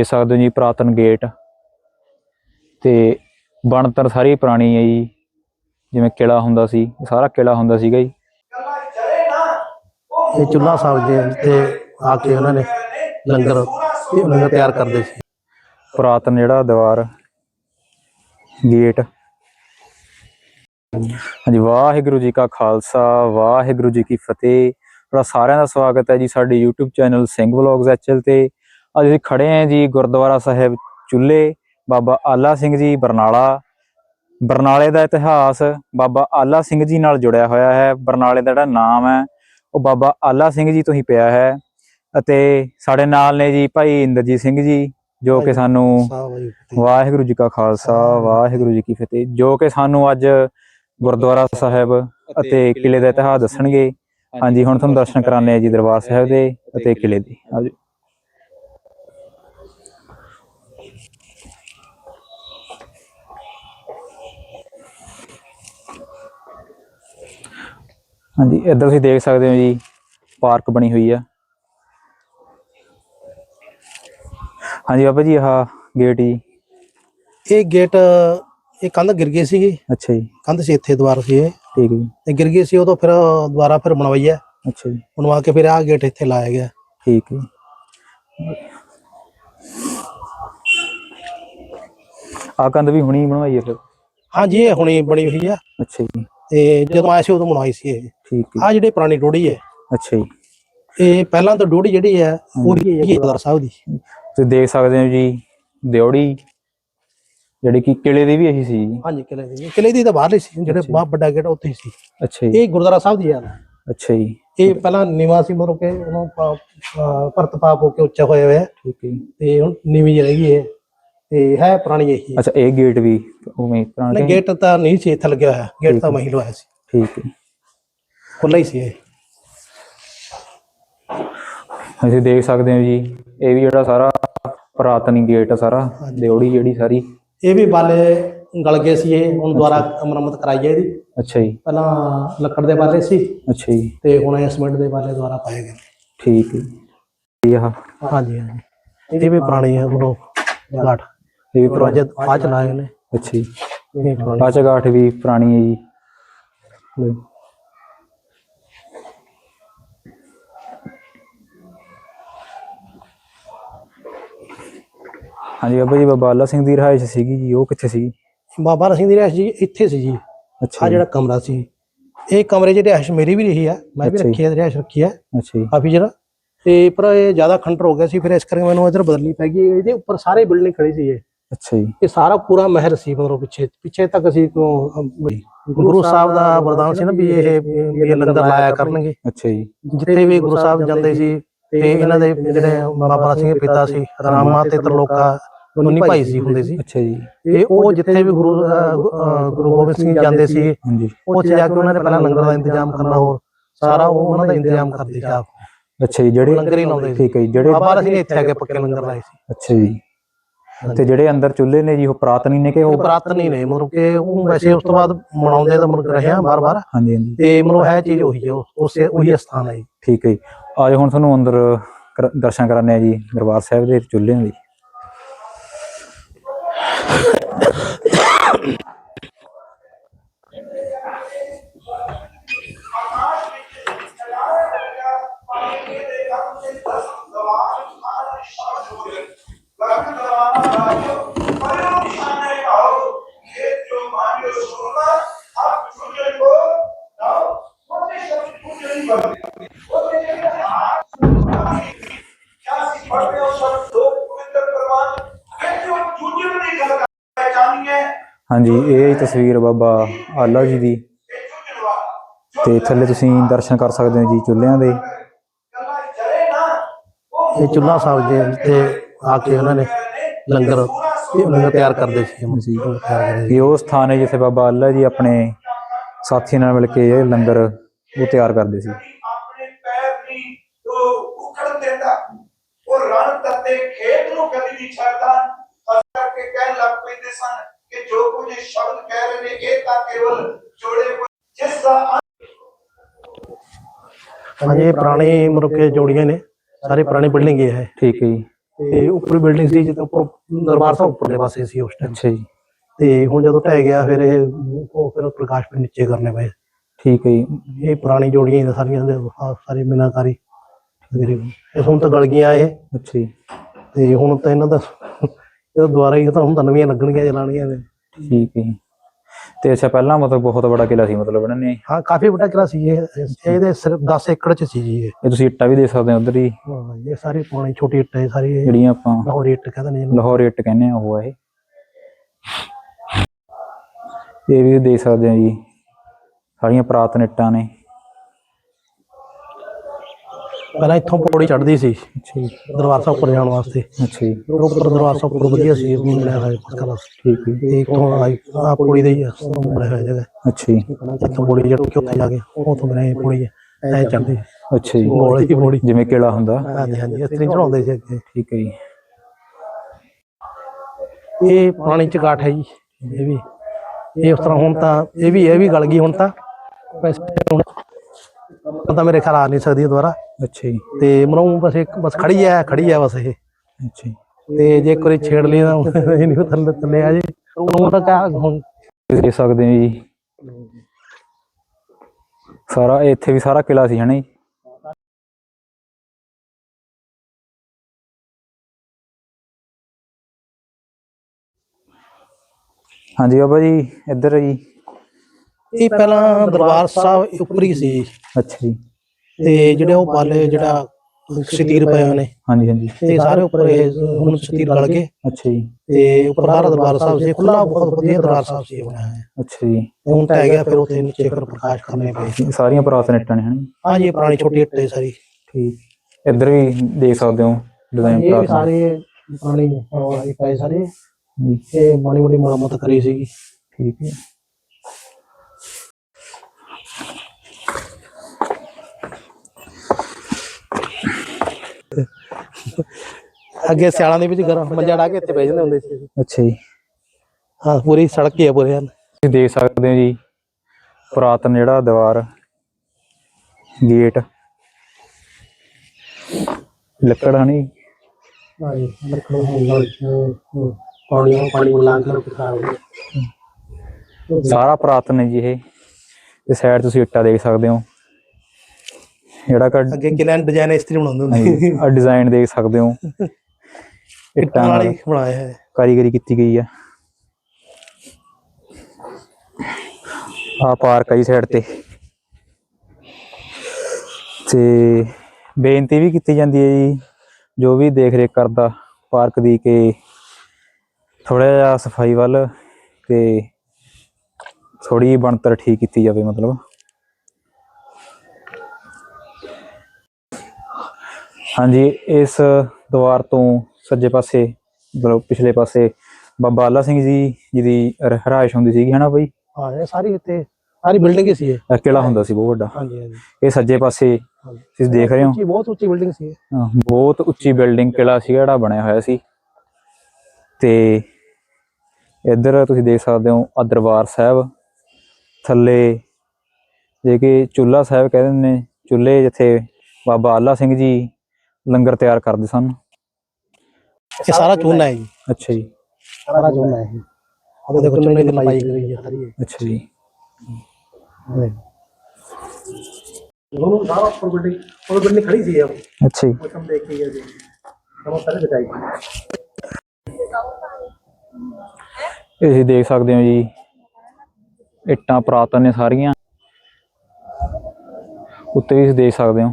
ਦੇਖ ਸਕਦੇ ਹੋ ਜੀ ਪ੍ਰਾਤਨ ਗੇਟ। ਤੇ ਬਣਤਰ ਸਾਰੀ ਪੁਰਾਣੀ ਹੈ ਜੀ। ਜਿਵੇਂ ਕਿਲਾ ਹੁੰਦਾ ਸੀ ਸਾਰਾ ਕਿਲਾ ਹੁੰਦਾ ਸੀਗਾ ਜੀ। ਇਹ ਚੁੱਲ੍ਹਾ ਸਾਹਿਬ ਜੀ ਤੇ ਆ ਕੇ ਉਹਨਾਂ ਨੇ ਲੰਗਰ ਇਹ ਲੰਗਰ ਤਿਆਰ ਕਰਦੇ ਸੀ। ਪੁਰਾਤਨ ਜਿਹੜਾ ਦੀਵਾਰ ਗੇਟ। ਹਾਂਜੀ ਵਾਹਿਗੁਰੂ ਜੀ ਕਾ ਖਾਲਸਾ ਵਾਹਿਗੁਰੂ ਜੀ ਕੀ ਫਤਿਹ। ਤੁਹਾਡਾ ਸਾਰਿਆਂ ਦਾ ਸਵਾਗਤ ਹੈ ਜੀ ਸਾਡੇ YouTube channel Singh vlogs HL ਤੇ। ਅੱਜ ਅਸੀਂ ਖੜੇ ਹਾਂ ਜੀ ਗੁਰਦੁਆਰਾ ਸਾਹਿਬ ਚੁੱਲੇ ਬਾਬਾ ਆਲਾ ਸਿੰਘ ਜੀ ਬਰਨਾਲਾ। ਬਰਨਾਲੇ ਦਾ ਇਤਿਹਾਸ ਬਾਬਾ ਆਲਾ ਸਿੰਘ ਜੀ ਨਾਲ ਜੁੜਿਆ ਹੋਇਆ ਹੈ। ਬਰਨਾਲੇ ਦਾ ਜਿਹੜਾ ਨਾਮ ਹੈ ਉਹ ਬਾਬਾ ਆਲਾ ਸਿੰਘ ਜੀ ਤੋਂ ਹੀ ਪਿਆ ਹੈ ਅਤੇ ਸਾਡੇ ਨਾਲ ਨੇ ਜੀ ਭਾਈ ਇੰਦਰਜੀਤ ਸਿੰਘ ਜੀ ਜੋ ਕਿ ਸਾਨੂੰ ਵਾਹਿਗੁਰੂ ਜੀ ਕਾ ਖਾਲਸਾ ਵਾਹਿਗੁਰੂ ਜੀ ਕੀ ਫਤਿਹ ਜੋ ਕਿ ਸਾਨੂੰ ਅੱਜ ਗੁਰਦੁਆਰਾ ਸਾਹਿਬ ਅਤੇ ਕਿਲੇ ਦਾ ਇਤਿਹਾਸ ਦੱਸਣਗੇ। ਹਾਂਜੀ। ਹੁਣ ਤੁਹਾਨੂੰ ਦਰਸ਼ਨ ਕਰਾਣੇ ਆ ਜੀ ਦਰਬਾਰ ਸਾਹਿਬ ਦੇ ਅਤੇ ਕਿਲੇ ਦੇ। ਆਜੋ ਹਾਂਜੀ ਇੱਧਰ ਤੁਸੀਂ ਦੇਖ ਸਕਦੇ ਹੋ ਜੀ ਪਾਰਕ ਬਣੀ ਹੋਈ ਆ। ਹਾਂਜੀ ਬਾਬਾ ਜੀ ਆਹ ਗੇਟ ਜੀ। ਇਹ ਗੇਟ ਇਹ ਕੰਧ ਗਿਰ ਗਈ ਸੀਗੀ। ਅੱਛਾ ਜੀ। ਕੰਧ ਸੀ ਇੱਥੇ ਦੁਆਰ ਸੀ ਇਹ। ਠੀਕ ਹੈ ਜੀ। ਤੇ ਗਿਰ ਗਈ ਸੀ ਉਹ ਤੋਂ ਫਿਰ ਦੁਬਾਰਾ ਫਿਰ ਬਣਵਾਈ ਹੈ। ਅੱਛਾ ਜੀ। ਬਣਵਾ ਕੇ ਫਿਰ ਆਹ ਗੇਟ ਇੱਥੇ ਲਾਇਆ ਗਿਆ। ਠੀਕ ਹੈ। ਆ ਕੰਧ ਵੀ ਹੁਣੀ ਬਣਵਾਈ ਹੈ ਫਿਰ? ਹਾਂਜੀ ਇਹ ਹੁਣੀ ਬਣੀ ਹੋਈ ਆ। ਅੱਛਾ ਜੀ। ਤੇ ਜਦੋਂ ਆਇਆ ਸੀ ਉਦੋਂ ਬਣਵਾਈ ਸੀ ਇਹ। ਠੀਕ ਹੈ। ਆ ਜਿਹੜੀ ਪੁਰਾਣੀ ਡੋੜੀ ਹੈ ਅੱਛਾ ਜੀ। ਇਹ ਪਹਿਲਾਂ ਤਾਂ ਡੋੜੀ ਜਿਹੜੀ ਹੈ ਉਹ ਹੀ ਹੈ ਗੁਰਦੁਆਰਾ ਸਾਹਿਬ ਦੀ। ਤੁਸੀਂ ਦੇਖ ਸਕਦੇ ਹੋ ਜੀ ਦਿਉੜੀ ਜਿਹੜੀ ਕਿ ਕਿਲੇ ਦੀ ਵੀ ਇਹੀ ਸੀ ਜੀ। ਹਾਂਜੀ ਕਿਲੇ ਦੀ। ਕਿਲੇ ਦੀ ਤਾਂ ਬਾਹਰ ਹੀ ਸੀ ਜਿਹੜੇ। ਬਹੁਤ ਵੱਡਾ ਗੇਟ ਉੱਥੇ ਹੀ ਸੀ। ਅੱਛਾ ਜੀ। ਇਹ ਗੁਰਦੁਆਰਾ ਸਾਹਿਬ ਦੀ ਹੈ। ਅੱਛਾ ਜੀ। ਇਹ ਪਹਿਲਾਂ ਨੀਵਾਂ ਸੀ ਮਰੋ ਕੇ ਉਹਨੂੰ ਭਰਤ ਪਾਪ ਹੋ ਕੇ ਉੱਚਾ ਹੋਇਆ ਹੋਇਆ ਠੀਕ ਹੈ। ਤੇ ਹੁਣ ਨੀਵੀਂ ਰਹਿ ਗਈ ਹੈ। ਤੇ ਹੈ ਪੁਰਾਣੀ ਇਹੀ ਅੱਛਾ ਇਹ ਗੇਟ ਵੀ ਉਵੇਂ ਹੀ? ਪੁਰਾਣਾ ਗੇਟ ਤਾਂ ਨਹੀਂ ਸੀ ਇੱਥੇ ਲੱਗਿਆ ਹੋਇਆ। ਗੇਟ ਤਾਂ ਮਹੀਂ ਲਵਾਇਆ ਸੀ। ਠੀਕ ਹੈ। ਖੁੱਲਾ ਹੀ ਸੀ ਇਹ। ਅਸੀਂ ਦੇਖ ਸਕਦੇ ਹੋ ਜੀ ਇਹ ਵੀ ਜਿਹੜਾ ਸਾਰਾ ਪੁਰਾਤਨੀ ਗੇਟ ਆ ਸਾਰਾ ਦਿਉੜੀ ਜਿਹੜੀ ਸਾਰੀ। ਇਹ ਵੀ ਬਾਲੇ ਗਲ ਗਏ ਸੀ ਇਹ ਹੁਣ ਦੁਬਾਰਾ ਮੁਰੰਮਤ ਕਰਾਈ ਹੈ ਇਹਦੀ। ਅੱਛਾ ਜੀ। ਪਹਿਲਾਂ ਲੱਕੜ ਦੇ ਬਾਲੇ ਸੀ ਅੱਛਾ ਜੀ। ਤੇ ਹੁਣ ਇਹ ਸੀਮੈਂਟ ਦੇ ਬਾਲੇ ਦੁਬਾਰਾ ਪਾਏ ਗਏ ਠੀਕ ਹੈ। ਜੀ। ਇਹ ਆਹ ਹਾਂਜੀ ਹਾਂਜੀ। ਇਹ ਵੀ ਪੁਰਾਣੀ ਹੈ ਮਰੋ ਗਾਠ ਇਹ ਦਰਵਾਜ਼ੇ ਆ ਚਲਾਏ ਨੇ ਅੱਛਾ ਜੀ। ਪੁਰਾਣੀ। ਆ ਚਗਾਠ ਵੀ ਪੁਰਾਣੀ ਹੈ ਜੀ। ਹਾਂਜੀ ਬਾਬਾ ਜੀ ਬਾਬਾ ਆਲਾ ਸਿੰਘ ਦੀ ਰਹਾਇਸ਼ ਸੀਗੀ ਜੀ ਉਹ ਕਿੱਥੇ ਸੀ ਬਾਬਾ ਸਿੰਘ ਦੀ ਰਿਹਾਇਸ਼ ਜੀ ਇੱਥੇ ਸੀ ਜੀ। ਅੱਛਾ ਆ ਜਿਹੜਾ ਕਮਰਾ ਸੀ। ਇਹ ਕਮਰੇ ਜਿਹੜੀ ਰਿਹਾਇਸ਼ ਮੇਰੀ ਵੀ ਰਹੀ ਹੈ ਮੈਂ ਵੀ ਅੱਛਾ ਜੀ। ਰੱਖੀ ਹੈ ਰਿਹਾਇਸ਼ ਰੱਖੀ ਹੈ ਅੱਛਾ ਜੀ। ਕਾਫੀ ਜਰਾ ਤੇ ਪਰ ਇਹ ਜ਼ਿਆਦਾ ਖੰਡਰ ਹੋ ਗਿਆ ਸੀ ਫਿਰ ਇਸ ਕਰਕੇ ਮੈਨੂੰ ਇਧਰ ਬਦਲਣੀ ਪੈ ਗਈ। ਇਹਦੇ ਉੱਪਰ ਸਾਰੇ ਬਿਲਡਿੰਗ ਖੜੀ ਸੀ ਇਹ। ਅੱਛਾ ਜੀ। ਇਹ ਸਾਰਾ ਪੂਰਾ ਮਹਿਲ ਸੀ ਮਤਲਬ ਪਿੱਛੇ ਪਿੱਛੇ ਤੱਕ ਅਸੀਂ ਗੁਰੂ ਸਾਹਿਬ ਦਾ ਵਰਦਾਨ ਸੀ ਨਾ ਵੀ ਇਹ ਇਹ ਲੰਗਰ ਲਾਇਆ ਕਰਨਗੇ। ਅੱਛਾ ਜੀ। ਜਿੱਥੇ ਵੀ ਗੁਰੂ ਸਾਹਿਬ ਜਾਂਦੇ ਸੀ ਤੇ ਇਹਨਾਂ ਦੇ ਜਿਹੜੇ ਬਾਬਾ ਸਿੰਘ ਪਿਤਾ ਸੀ ਰਾਮਾ ਤੇ ਤਰਲੋਕਾ ਦੋਨੀ ਭਾਈ ਸੀ ਹੁੰਦੇ ਸੀ। ਅੱਛਾ ਜੀ। ਤੇ ਉਹ ਜਿੱਥੇ ਵੀ ਗੁਰੂ ਗੁਰੂ ਗੋਬਿੰਦ ਸਿੰਘ ਜਾਂਦੇ ਸੀ ਉੱਥੇ ਜਾ ਕੇ ਉਹਨਾਂ ਨੇ ਪਹਿਲਾਂ ਲੰਗਰ ਦਾ ਇੰਤਜ਼ਾਮ ਕਰਨਾ ਹੋਰ ਸਾਰਾ ਉਹ ਉਹਨਾਂ ਦਾ ਇੰਤਜ਼ਾਮ ਕਰਦੇ ਸੀ ਆਪ। ਅੱਛਾ ਜੀ ਜਿਹੜੇ ਲੰਗਰ ਹੀ ਲਾਉਂਦੇ ਸੀ ਠੀਕ ਹੈ ਜੀ ਜਿਹੜੇ ਬਾਬਾ ਸਿੰਘ ਇੱਥੇ ਆ ਕੇ ਪੱਕੇ ਲੰਗਰ ਲਾਏ ਸੀ। ਅੱਛਾ ਜੀ। ਤੇ ਜਿਹੜੇ ਅੰਦਰ ਚੁੱਲ੍ਹੇ ਨੇ ਜੀ ਉਹ ਪੁਰਾਤਨੀ ਨੇ ਕਿ ਉਹ? ਪ੍ਰਾਤਨ ਨੇ ਮਤਲਬ ਕਿ ਉਹ ਵੈਸੇ ਉਸ ਤੋਂ ਬਾਅਦ ਮਨਾਉਂਦੇ ਤਾਂ ਮਤਲਬ ਰਹਿਆ ਬਾਰ-ਬਾਰ। ਹਾਂਜੀ ਹਾਂਜੀ। ਤੇ ਮਤਲਬ ਹੈ ਚੀਜ਼ ਉਹੀ ਹੈ ਉਸ- ਉਹੀ ਸਥਾਨ ਹੈ। ਠੀਕ ਹੈ ਜੀ। ਆਜੋ ਹੁਣ ਤੁਹਾਨੂੰ ਅੰਦਰ ਦਰਸ਼ਨ ਕਰਾਣੇ ਆ ਜੀ ਦਰਬਾਰ ਸਾਹਿਬ ਦੇ ਚੁੱਲ੍ਹਿਆਂ ਦੀ। ਹਾਂਜੀ, ਇਹ ਤਸਵੀਰ ਬਾਬਾ ਆਲਾ ਜੀ ਦੀ। ਤੇ ਥੱਲੇ ਤੁਸੀਂ ਦਰਸ਼ਨ ਕਰ ਸਕਦੇ ਹੋ ਜੀ ਚੁੱਲ੍ਹਿਆਂ ਦੇ। ਇਹ ਚੁੱਲ੍ਹਾ ਸਾਹਿਬ ਦੇ ਤੇ ਆ ਕੇ ਉਹਨਾਂ ਨੇ ਲੰਗਰ ਇਹ ਲੰਗਰ ਤਿਆਰ ਕਰਦੇ ਸੀ। ਤਿਆਰ ਕਰਦੇ ਸੀ। ਇਹ ਉਹ ਸਥਾਨ ਹੈ ਜਿੱਥੇ ਬਾਬਾ ਆਲਾ ਜੀ ਆਪਣੇ ਸਾਥੀਆਂ ਨਾਲ ਮਿਲ ਕੇ ਇਹ ਲੰਗਰ ਉਹ ਤਿਆਰ ਕਰਦੇ ਸੀ। ਆਪਣੇ ਪੈਰ ਨਹੀਂ ਉਹ ਉਖੜ ਦਿੰਦਾ। ਉਹ ਰਣ ਤੱਤੇ ਖੇਤ ਨੂੰ ਕਦੀ ਨਹੀਂ ਛੱਡਦਾ। ਅਸ ਕਰਕੇ ਕਹਿਣ ਲੱਗ ਪੈਂਦੇ ਸਨ ਕਿ ਜੋ ਕੁਝ ਸ਼ਬਦ ਕਹਿ ਰਹੇ ਨੇ ਇਹ ਤਾਂ ਕੇਵਲ ਜੋੜੇ ਜਿਸ ਦਾ ਹਾਂਜੀ ਇਹ ਪੁਰਾਣੇ ਮੁਰਕੇ ਜੋੜੀਆਂ ਨੇ। ਸਾਰੇ ਪੁਰਾਣੀ ਬਿਲਡਿੰਗ ਇਹ। ਹੈ ਠੀਕ ਹੈ ਜੀ। ਤੇ ਉੱਪਰ ਬਿਲਡਿੰਗ ਸੀ ਜਿੱਥੇ ਉੱਪਰ ਦਰਬਾਰ ਸਾਹਿਬ ਉੱਪਰਲੇ ਪਾਸੇ ਸੀ ਉਸ ਟਾਈਮ ਅੱਛਾ ਜੀ। ਤੇ ਹੁਣ ਜਦੋਂ ਢਹਿ ਗਿਆ ਫਿਰ ਇਹ ਉਹ ਫਿਰ ਪ੍ਰਕਾਸ਼ ਪਿੰਡ ਨੀਚੇ ਕਰਨੇ ਪਏ। ਠੀਕ ਹੈ ਜੀ। ਇਹ ਪੁਰਾਣੀ ਜੋੜੀਆਂ ਹੀ ਸਾਰੀਆਂ ਦੇ ਸਾਰੀ ਮੀਨਾਕਾਰੀ। ਤਕਰੀਬਨ ਇਹ ਹੁਣ ਤਾਂ ਗਲ ਗਈਆਂ ਇਹ। ਅੱਛਾ ਜੀ। ਤੇ ਹੁਣ ਤਾਂ ਇਹਨਾਂ ਦਾ ਇਹ ਦੁਬਾਰਾ ਹੀ ਤਾਂ ਹੁਣ ਤਾਂ ਨਵੀਆਂ ਲੱਗਣਗੀਆਂ ਚਲਾਣੀਆਂ ਨੇ। ਠੀਕ ਹੈ ਜੀ। ਤੇ ਅੱਛਾ ਪਹਿਲਾਂ ਮਤਲਬ ਬਹੁਤ ਵੱਡਾ ਕਿਲਾ ਸੀ ਮਤਲਬ ਇਹਨਾਂ ਨੇ? ਹਾਂ ਕਾਫੀ ਵੱਡਾ ਕਿਲਾ ਸੀ ਇਹ ਇਹਦੇ ਸਿਰਫ 10 ਏਕੜ ਚ ਸੀ ਜੀ ਇਹ। ਇਹ ਤੁਸੀਂ ਇੱਟਾਂ ਵੀ ਦੇ ਸਕਦੇ ਹੋ ਉਧਰ ਹੀ? ਹਾਂ, ਇਹ ਸਾਰੀ ਪੁਰਾਣੀ ਛੋਟੀ ਇੱਟ ਹੈ ਸਾਰੀ ਇਹ ਜਿਹੜੀਆਂ ਆਪਾਂ ਲਾਹੌਰੀ ਇੱਟ ਕਹਿੰਦੇ ਨੇ ਜਿਹਨੂੰ ਲਾਹੌਰ ਇੱਟ ਕਹਿੰਦੇ ਆ ਉਹ ਆ ਇਹ। ਇਹ ਵੀ ਦੇਖ ਸਕਦੇ ਹੋ ਜੀ ਸਾਰੀਆਂ ਪ੍ਰਾਤਨ ਇੱਟਾਂ ਨੇ। ਪਹਿਲਾਂ ਇੱਥੋਂ ਪੌੜੀ ਚੜ੍ਹਦੀ ਸੀ ਅੱਛਾ ਜੀ ਦਰਬਾਰ ਸਾਹਿਬ ਉੱਪਰ ਜਾਣ ਵਾਸਤੇ। ਅੱਛਾ ਜੀ। ਫਿਰ ਉੱਪਰ ਦਰਬਾਰ ਸਾਹਿਬ ਉੱਪਰ ਵਧੀਆ ਸੀ ਬਣਿਆ ਹੋਇਆ ਫਸਟ ਕਲਾਸ ਠੀਕ ਹੈ। ਤੇ ਇੱਥੋਂ ਆਈ ਆ ਪੌੜੀ ਦੇ ਹੀ ਆ, ਬਣਿਆ ਹੋਇਆ ਜਗ੍ਹਾ। ਅੱਛਾ ਜੀ। ਇੱਥੋਂ ਪੌੜੀ ਚੜ੍ਹ ਕੇ ਉੱਥੇ ਜਾ ਕੇ ਉੱਥੋਂ ਬਣਾਈ ਪੌੜੀ। ਐ ਚੜ੍ਹਦੀ। ਅੱਛਾ ਜੀ। ਗੋਲ ਦੀ ਪੌੜੀ। ਜਿਵੇਂ ਕਿਲਾ ਹੁੰਦਾ। ਹਾਂਜੀ ਹਾਂਜੀ ਇੱਥੇ ਚੜਾਉਂਦੇ ਸੀ ਅੱਗੇ। ਠੀਕ ਹੈ ਜੀ। ਇਹ ਪੁਰਾਣੀ ਚਗਾਠ ਹੈ ਜੀ ਇਹ ਵੀ। ਇਹ ਉਸ ਤਰ੍ਹਾਂ ਹੁਣ ਤਾਂ ਇਹ ਵੀ ਇਹ ਵੀ ਗਲ ਗਈ ਹੁਣ ਤਾਂ। ਵੈਸੇ ਹੁਣ ਤਾਂ ਮੇਰੇ ਖਿਆਲ ਆ ਨਹੀਂ ਸਕਦੀ ਦੁਬਾਰਾ। ਅੱਛਾ ਜੀ। ਤੇ ਮਨੋਂ ਬਸ ਇੱਕ ਬਸ ਖੜੀ ਹੈ ਖੜੀ ਹੈ ਬਸ ਇਹ। ਅੱਛਾ ਜੀ। ਤੇ ਜੇ ਕੋਈ ਛੇੜ ਲਈ ਤਾਂ ਇਹ ਨਹੀਂ ਥੱਲੇ ਥੱਲੇ ਆ ਜੀ। ਹੁਣ ਤਾਂ ਕਿਆ ਹੁਣ ਦੇਖ ਸਕਦੇ ਹੋ ਜੀ। ਸਾਰਾ ਇੱਥੇ ਵੀ ਸਾਰਾ ਕਿਲਾ ਸੀ ਹਨਾ ਜੀ। ਹਾਂਜੀ ਬਾਬਾ ਜੀ ਇੱਧਰ ਜੀ। ਇਹ ਪਹਿਲਾਂ ਦਰਬਾਰ ਸਾਹਿਬ ਉੱਪਰ ਹੀ ਸੀ। ਅੱਛਾ ਜੀ। ਤੇ ਜਿਹੜੇ ਉਹ ਪਾਲੇ ਜਿਹੜਾ ਸਤੀਰ ਪਏ ਹੋਏ ਨੇ। ਹਾਂਜੀ ਹਾਂਜੀ। ਤੇ ਸਾਰੇ ਉੱਪਰ ਇਹ ਹੁਣ ਸਤੀਰ ਗਲ ਗਏ। ਅੱਛਾ ਜੀ। ਤੇ ਉੱਪਰ ਸਾਰਾ ਦਰਬਾਰ ਸਾਹਿਬ ਸੀ ਖੁੱਲਾ ਬਹੁਤ ਵਧੀਆ ਦਰਬਾਰ ਸਾਹਿਬ ਸੀ ਬਣਿਆ ਹੋਇਆ। ਅੱਛਾ ਜੀ। ਹੁਣ ਤਾਂ ਗਿਆ ਫਿਰ ਉੱਥੇ ਨੀਚੇ ਫਿਰ ਪ੍ਰਕਾਸ਼ ਕਰਨੇ ਪਏ। ਇਹ ਸਾਰੀਆਂ ਪੁਰਾਤਨ ਇੱਟਾਂ ਨੇ ਹਨਾ? ਜੀ ਹਾਂ ਜੀ ਇਹ ਪੁਰਾਣੀ ਛੋਟੀ ਇੱਟ ਹੈ ਸਾਰੀ। ਠੀਕ। ਇੱਧਰ ਵੀ ਦੇਖ ਸਕਦੇ ਹੋ ਡਿਜ਼ਾਈਨ ਇਹ ਪੁਰਾਤਨ। ਸਾਰੇ ਪੁਰਾਣੀ ਇਹ ਪਏ ਸਾਰੇ। ਜੀ। ਇਹ ਮਾੜੀ ਮੋਟੀ ਮੁਰੰਮਤ ਕਰੀ ਸੀਗੀ। ਠੀਕ ਹੈ। ਅੱਗੇ ਸਿਆਲਾਂ ਦੇ ਵਿੱਚ ਘਰ ਮੰਜਾ ਢਾ ਕੇ ਇੱਥੇ ਬਹਿ ਜਾਂਦੇ ਹੁੰਦੇ ਸੀ। ਅੱਛਾ ਜੀ। ਹਾਂ ਪੂਰੀ ਸੜਕ ਹੀ ਹੈ ਪੂਰੇ ਹਨ। ਤੁਸੀਂ ਦੇਖ ਸਕਦੇ ਹੋ ਜੀ ਪੁਰਾਤਨ ਜਿਹੜਾ ਦੀਵਾਰ ਗੇਟ। ਲੱਕੜ ਹਣੀ ਹਾਂ ਜੀ ਲੱਕੜੋਂ ਨਾਲ ਪਾਣੀ ਪਾਣੀ ਮਿਲਾ ਕੇ ਰਖਾ ਸਾਰਾ ਪੁਰਾਤਨ ਹੈ ਜੀ ਇਹ। ਤੇ ਸਾਈਡ ਤੁਸੀਂ ਇੱਟਾਂ ਦੇਖ ਸਕਦੇ ਹੋ। ਜਿਹੜਾ ਕਿ ਅੱਗੇ ਕਿਨਾਂ ਡਿਜ਼ਾਈਨ ਇਸ ਤਰ੍ਹਾਂ ਬਣਾਉਂਦੇ ਹੁੰਦੇ ਆ ਡਿਜ਼ਾਈਨ ਦੇਖ ਸਕਦੇ ਹੋ। ਇੱਟਾਂ ਨਾਲ ਬਣਾਇਆ ਹੈ ਕਾਰੀਗਰੀ ਕੀਤੀ ਗਈ ਆ। ਆ ਪਾਰਕ ਆ ਜੀ ਸਾਈਡ ਤੇ। ਤੇ ਬੇਨਤੀ ਵੀ ਕੀਤੀ ਜਾਂਦੀ ਹੈ ਜੀ ਜੋ ਵੀ ਦੇਖ ਰੇਖ ਕਰਦਾ ਪਾਰਕ ਦੀ ਕਿ ਥੋੜਾ ਜਿਹਾ ਸਫ਼ਾਈ ਵੱਲ ਤੇ ਥੋੜੀ ਬਣਤਰ ਠੀਕ ਕੀਤੀ ਜਾਵੇ ਮਤਲਬ। ਹਾਂਜੀ ਇਸ ਦੀਵਾਰ ਤੋਂ ਸੱਜੇ ਪਾਸੇ ਮਤਲਬ ਪਿਛਲੇ ਪਾਸੇ ਬਾਬਾ ਆਲਾ ਸਿੰਘ ਜੀ ਜਿਹਦੀ ਰਹਿਰਾਇਸ਼ ਹੁੰਦੀ ਸੀਗੀ ਹਨਾ ਬਈ? ਹਾਂ ਇਹ ਸਾਰੀ ਇੱਥੇ ਸਾਰੀ ਬਿਲਡਿੰਗ ਹੀ ਸੀ ਇਹ। ਇਹ ਹੁੰਦਾ ਸੀ ਬਹੁਤ ਵੱਡਾ। ਹਾਂਜੀ ਹਾਂਜੀ। ਇਹ ਸੱਜੇ ਪਾਸੇ ਤੁਸੀਂ ਦੇਖ ਰਹੇ ਹੋ? ਉੱਚੀ ਬਹੁਤ ਉੱਚੀ ਬਿਲਡਿੰਗ ਸੀ ਇਹ। ਹਾਂ, ਬਹੁਤ ਉੱਚੀ ਬਿਲਡਿੰਗ ਕਿਲਾ ਸੀ ਜਿਹੜਾ ਬਣਿਆ ਹੋਇਆ ਸੀ। ਤੇ ਇੱਧਰ ਤੁਸੀਂ ਦੇਖ ਸਕਦੇ ਹੋ ਆ ਦਰਬਾਰ ਸਾਹਿਬ। ਥੱਲੇ ਜੇ ਕਿ ਚੁੱਲਾ ਸਾਹਿਬ ਕਹਿੰਦੇ ਨੇ ਚੁੱਲ੍ਹੇ ਜਿੱਥੇ ਬਾਬਾ ਆਲਾ ਸਿੰਘ ਜੀ ਲੰਗਰ ਤਿਆਰ ਕਰਦੇ ਸਨ। ਇਹ ਸਾਰਾ ਚੂਨਾ ਹੈ ਜੀ। ਅੱਛਾ ਜੀ। ਸਾਰਾ ਚੂਨਾ ਹੈ ਇਹ। ਉਹਦੇ ਦੇਖੋ ਚੂਨੇ ਦੀ ਲੰਬਾਈ ਕਰੀ ਹੈ ਸਾਰੀ। ਅੱਛਾ ਜੀ। ਉਹਨੂੰ ਸਾਰਾ ਉੱਪਰ ਬਿਲਡਿੰਗ ਉਹ ਬਿਲਡਿੰਗ ਖੜੀ ਸੀ ਉਹ ਅੱਛਾ ਜੀ। ਮੌਸਮ ਦੇਖ ਕੇ ਜੀ ਹਮ ਪਹਿਲੇ ਦਿਖਾਈ ਇਹ ਦੇਖ ਸਕਦੇ ਹੋ ਜੀ। ਇੱਟਾਂ ਪੁਰਾਤਨ ਨੇ ਸਾਰੀਆਂ। ਉੱਤੇ ਵੀ ਦੇਖ ਸਕਦੇ ਹੋ।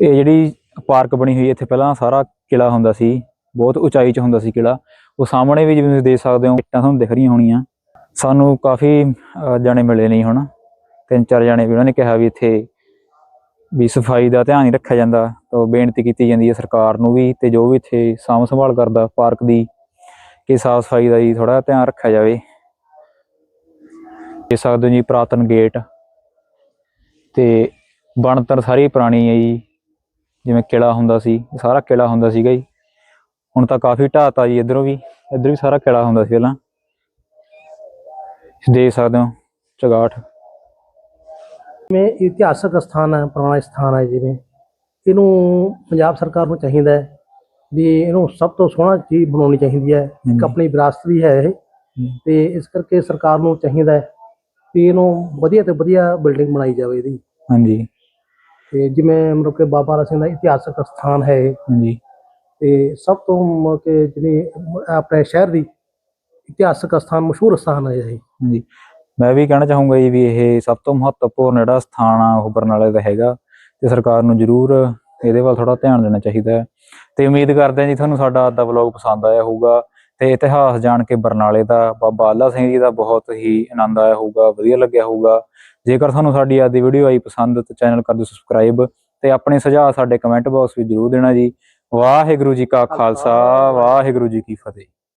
ਇਹ ਜਿਹੜੀ ਪਾਰਕ ਬਣੀ ਹੋਈ ਇੱਥੇ ਪਹਿਲਾਂ ਸਾਰਾ ਕਿਲਾ ਹੁੰਦਾ ਸੀ ਬਹੁਤ ਉਚਾਈ 'ਚ ਹੁੰਦਾ ਸੀ ਕਿਲਾ ਉਹ ਸਾਹਮਣੇ ਵੀ ਜਿਵੇਂ ਤੁਸੀਂ ਦੇਖ ਸਕਦੇ ਹੋ ਇੱਟਾਂ ਤੁਹਾਨੂੰ ਦਿਖ ਰਹੀਆਂ ਹੋਣੀਆਂ। ਸਾਨੂੰ ਕਾਫੀ ਅਹ, ਜਾਣੇ ਮਿਲੇ ਨਹੀਂ ਹੁਣ। ਤਿੰਨ ਚਾਰ ਜਾਣੇ ਵੀ ਉਹਨਾਂ ਨੇ ਕਿਹਾ ਵੀ ਇੱਥੇ ਵੀ ਸਫ਼ਾਈ ਦਾ ਧਿਆਨ ਨਹੀਂ ਰੱਖਿਆ ਜਾਂਦਾ। ਤਾਂ ਬੇਨਤੀ ਕੀਤੀ ਜਾਂਦੀ ਹੈ ਸਰਕਾਰ ਨੂੰ ਵੀ ਤੇ ਜੋ ਵੀ ਇੱਥੇ ਸਾਂਭ ਸੰਭਾਲ ਕਰਦਾ ਪਾਰਕ ਦੀ ਕਿ ਸਾਫ਼ ਸਫ਼ਾਈ ਦਾ ਜੀ ਥੋੜਾ ਧਿਆਨ ਰੱਖਿਆ ਜਾਵੇ। ਦੇਖ ਸਕਦੇ ਹੋ ਜੀ ਪੁਰਾਤਨ ਗੇਟ। ਤੇ ਬਣਤਰ ਸਾਰੀ ਪੁਰਾਣੀ ਹੈ ਜੀ। ਜਿਵੇਂ ਕਿਲਾ ਹੁੰਦਾ ਸੀ ਸਾਰਾ ਕਿਲਾ ਹੁੰਦਾ ਸੀਗਾ ਜੀ। ਹੁਣ ਤਾਂ ਕਾਫੀ ਢਾਤਾ ਜੀ ਇਧਰੋਂ ਵੀ ਇਧਰ ਵੀ ਸਾਰਾ ਕਿਲਾ ਹੁੰਦਾ ਸੀ ਪਹਿਲਾਂ। ਦੇਖ ਸਕਦੇ ਹੋ ਚਗਾਠ। ਜਿਵੇਂ ਇਤਿਹਾਸਕ ਸਥਾਨ ਹੈ ਪੁਰਾਣਾ ਸਥਾਨ ਹੈ ਜਿਵੇਂ। ਇਹਨੂੰ ਪੰਜਾਬ ਸਰਕਾਰ ਨੂੰ ਚਾਹੀਦਾ ਹੈ ਵੀ ਇਹਨੂੰ ਸਭ ਤੋਂ ਸੋਹਣਾ ਚੀਜ਼ ਬਣਾਉਣੀ ਚਾਹੀਦੀ ਹੈ। ਇੱਕ। ਆਪਣੀ ਵਿਰਾਸਤ ਵੀ ਹੈ ਇਹ। ਤੇ ਇਸ ਕਰਕੇ ਸਰਕਾਰ ਨੂੰ ਚਾਹੀਦਾ ਹੈ ਵੀ ਇਹਨੂੰ ਵਧੀਆ ਤੇ ਵਧੀਆ ਬਿਲਡਿੰਗ ਬਣਾਈ ਜਾਵੇ ਇਹਦੀ। ਹਾਂਜੀ। ਤੇ ਜਿਵੇਂ ਮਤਲਬ ਕਿ ਬਾਬਾ ਰਾ ਸਿੰਘ ਦਾ ਇਤਿਹਾਸਕ ਸਥਾਨ ਹੈ ਇਹ। ਹਾਂਜੀ। ਤੇ ਸਭ ਤੋਂ ਮਤਲਬ ਕਿ ਜਿਹੜੀ ਆਪਣੇ ਸ਼ਹਿਰ ਦੀ ਇਤਿਹਾਸਕ ਸਥਾਨ ਮਸ਼ਹੂਰ ਸਥਾਨ ਹੈ ਇਹ। ਹਾਂਜੀ। ਮੈਂ ਵੀ ਕਹਿਣਾ ਚਾਹੂੰਗਾ ਜੀ ਵੀ ਇਹ ਸਭ ਤੋਂ ਮਹੱਤਵਪੂਰਨ ਜਿਹੜਾ ਸਥਾਨ ਆ ਉਹ ਬਰਨਾਲੇ ਦਾ ਹੈਗਾ। ਤੇ ਸਰਕਾਰ ਨੂੰ ਜ਼ਰੂਰ ਇਹਦੇ ਵੱਲ ਥੋੜਾ ਧਿਆਨ ਦੇਣਾ ਚਾਹੀਦਾ ਹੈ। ਤੇ ਉਮੀਦ ਕਰਦੇ ਹਾਂ ਜੀ ਤੁਹਾਨੂੰ ਸਾਡਾ ਅੱਜ ਦਾ ਵਲੌਗ ਪਸੰਦ ਆਇਆ ਹੋਊਗਾ। ਤੇ ਇਤਿਹਾਸ ਜਾਣ ਕੇ ਬਰਨਾਲੇ ਦਾ ਬਾਬਾ ਆਲਾ ਸਿੰਘ ਜੀ ਦਾ ਬਹੁਤ ਹੀ ਆਨੰਦ ਆਇਆ ਹੋਊਗਾ ਵਧੀਆ ਲੱਗਿਆ ਹੋਊਗਾ। ਜੇਕਰ ਤੁਹਾਨੂੰ ਸਾਡੀ ਅੱਜ ਦੀ ਵੀਡੀਓ ਆਈ ਪਸੰਦ ਤਾਂ ਚੈਨਲ ਕਰ ਦਿਓ ਸਬਸਕ੍ਰਾਈਬ ਤੇ ਆਪਣੇ ਸੁਝਾਅ ਸਾਡੇ ਕਮੈਂਟ ਬਾਕਸ ਵਿੱਚ ਜ਼ਰੂਰ ਦੇਣਾ ਜੀ। ਵਾਹਿਗੁਰੂ ਜੀ ਕਾ ਖਾਲਸਾ। ਵਾਹਿਗੁਰੂ ਜੀ ਕੀ ਫਤਿਹ।